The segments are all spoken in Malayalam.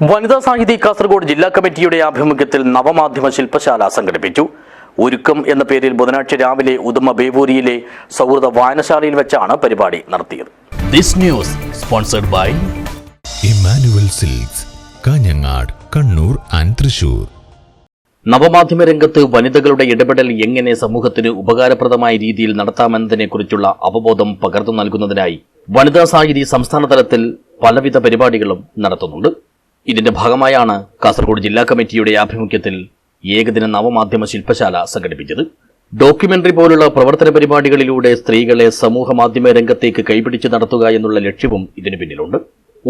വനിതാ സാഹിതി കാസർഗോഡ് ജില്ലാ കമ്മിറ്റിയുടെ ആഭിമുഖ്യത്തിൽ നവമാധ്യമ ശില്പശാല സംഘടിപ്പിച്ചു. ഒരുക്കം എന്ന പേരിൽ ബുധനാഴ്ച രാവിലെ ഉദമ ബേവൂരിയിലെ സൗഹൃദ വായനശാലയിൽ വെച്ചാണ് പരിപാടി നടത്തിയത്. This news sponsored by Emmanuel silks Kanhangad Kannur and Thrissur നവമാധ്യമ രംഗത്ത് വനിതകളുടെ ഇടപെടൽ എങ്ങനെ സമൂഹത്തിന് ഉപകാരപ്രദമായ രീതിയിൽ നടത്താമെന്നതിനെക്കുറിച്ചുള്ള അവബോധം പകർന്നു നൽകുന്നതിനായി വനിതാ സാഹിതി സംസ്ഥാന തലത്തിൽ പലവിധ പരിപാടികളും നടത്തുന്നുണ്ട്. ഇതിന്റെ ഭാഗമായാണ് കാസർഗോഡ് ജില്ലാ കമ്മിറ്റിയുടെ ആഭിമുഖ്യത്തിൽ ഏകദിന നവമാധ്യമ ശില്പശാല സംഘടിപ്പിച്ചത്. ഡോക്യുമെന്ററി പോലുള്ള പ്രവർത്തന പരിപാടികളിലൂടെ സ്ത്രീകളെ സമൂഹ മാധ്യമ രംഗത്തേക്ക് കൈപിടിച്ച് നടത്തുക എന്നുള്ള ലക്ഷ്യവും ഇതിനു പിന്നിലുണ്ട്.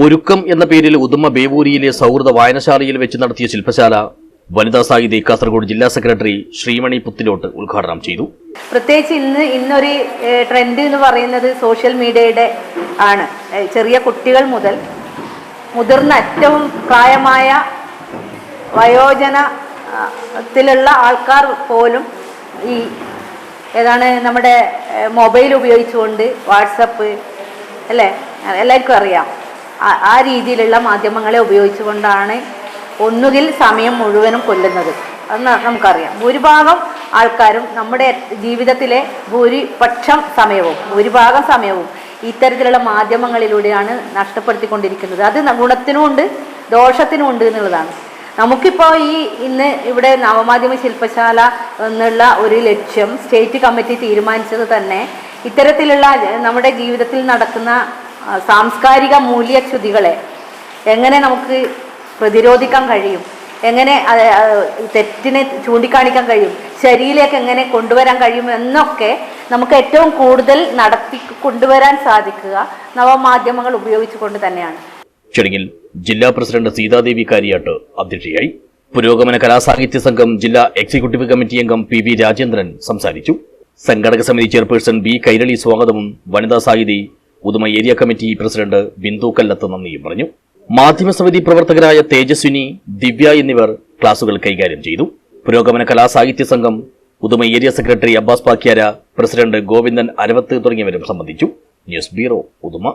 ഒരുക്കം എന്ന പേരിൽ ഉദുമ ബേവൂരിയിലെ സൗഹൃദ വായനശാലയിൽ വെച്ച് നടത്തിയ ശില്പശാല വനിതാ സാഹിതി കാസർഗോഡ് ജില്ലാ സെക്രട്ടറി ശ്രീമണി പുത്തിലോട്ട് ഉദ്ഘാടനം ചെയ്തു. പ്രത്യേകിച്ച് ഇന്ന് ഇന്നൊരു ട്രെൻഡ് എന്ന് പറയുന്നത് സോഷ്യൽ മീഡിയയുടെ ആണ്. ചെറിയ കുട്ടികൾ മുതൽ മുതിർന്ന ഏറ്റവും പ്രായമായ വയോജനത്തിലുള്ള ആൾക്കാർ പോലും ഈ ഏതാണ് നമ്മുടെ മൊബൈൽ ഉപയോഗിച്ചുകൊണ്ട് വാട്സപ്പ് അല്ലേ? എല്ലാവർക്കും അറിയാം. ആ- രീതിയിലുള്ള മാധ്യമങ്ങളെ ഉപയോഗിച്ചുകൊണ്ടാണ് ഒന്നുകിൽ സമയം മുഴുവനും കൊല്ലുന്നത്. അത് നമുക്കറിയാം. ഭൂരിഭാഗം ആൾക്കാരും നമ്മുടെ ജീവിതത്തിലെ ഭൂരിപക്ഷം സമയവും ഭൂരിഭാഗം സമയവും ഇത്തരത്തിലുള്ള മാധ്യമങ്ങളിലൂടെയാണ് നഷ്ടപ്പെടുത്തിക്കൊണ്ടിരിക്കുന്നത്. അത് ഗുണത്തിനും ഉണ്ട് ദോഷത്തിനും ഉണ്ട് എന്നുള്ളതാണ്. നമുക്കിപ്പോൾ ഈ ഇന്ന് ഇവിടെ നവമാധ്യമ ശില്പശാല എന്നുള്ള ഒരു ലക്ഷ്യം സ്റ്റേറ്റ് കമ്മിറ്റി തീരുമാനിച്ചത് തന്നെ ഇത്തരത്തിലുള്ള നമ്മുടെ ജീവിതത്തിൽ നടക്കുന്ന സാംസ്കാരിക മൂല്യച്യുതികളെ എങ്ങനെ നമുക്ക് പ്രതിരോധിക്കാൻ കഴിയും? എങ്ങനെ തെറ്റിനെ ചൂണ്ടിക്കാണിക്കാൻ കഴിയും? ശരിയിലേക്ക് എങ്ങനെ കൊണ്ടുവരാൻ കഴിയും എന്നൊക്കെ നമുക്ക് ഏറ്റവും കൂടുതൽ നടത്തി കൊണ്ടുവരാൻ സാധിക്കുക നവമാധ്യമങ്ങൾ ഉപയോഗിച്ചുകൊണ്ട് തന്നെയാണ്. ചടങ്ങിൽ ജില്ലാ പ്രസിഡന്റ് സീതാദേവി കാര്യാട്ട് അധ്യക്ഷയായി പുരോഗമന കലാസാഹിത്യ സംഘം ജില്ലാ എക്സിക്യൂട്ടീവ് കമ്മിറ്റി അംഗം പി വി രാജേന്ദ്രൻ സംസാരിച്ചു. സംഘടക സമിതി ചെയർപേഴ്സൺ ബി കൈരളി സ്വാഗതവും വനിതാ Sahithi Uduma area committee president Bindu Kallath നന്ദിയും പറഞ്ഞു. മാധ്യമസമിതി പ്രവർത്തകരായ തേജസ്വിനി ദിവ്യ എന്നിവർ ക്ലാസുകൾ കൈകാര്യം ചെയ്തു. പുരോഗമന കലാസാഹിത്യ സംഘം Uduma area secretary Abbas Pakyara president Govindan Aravath തുടങ്ങിയവരും സംബന്ധിച്ചു. News bureau Uduma.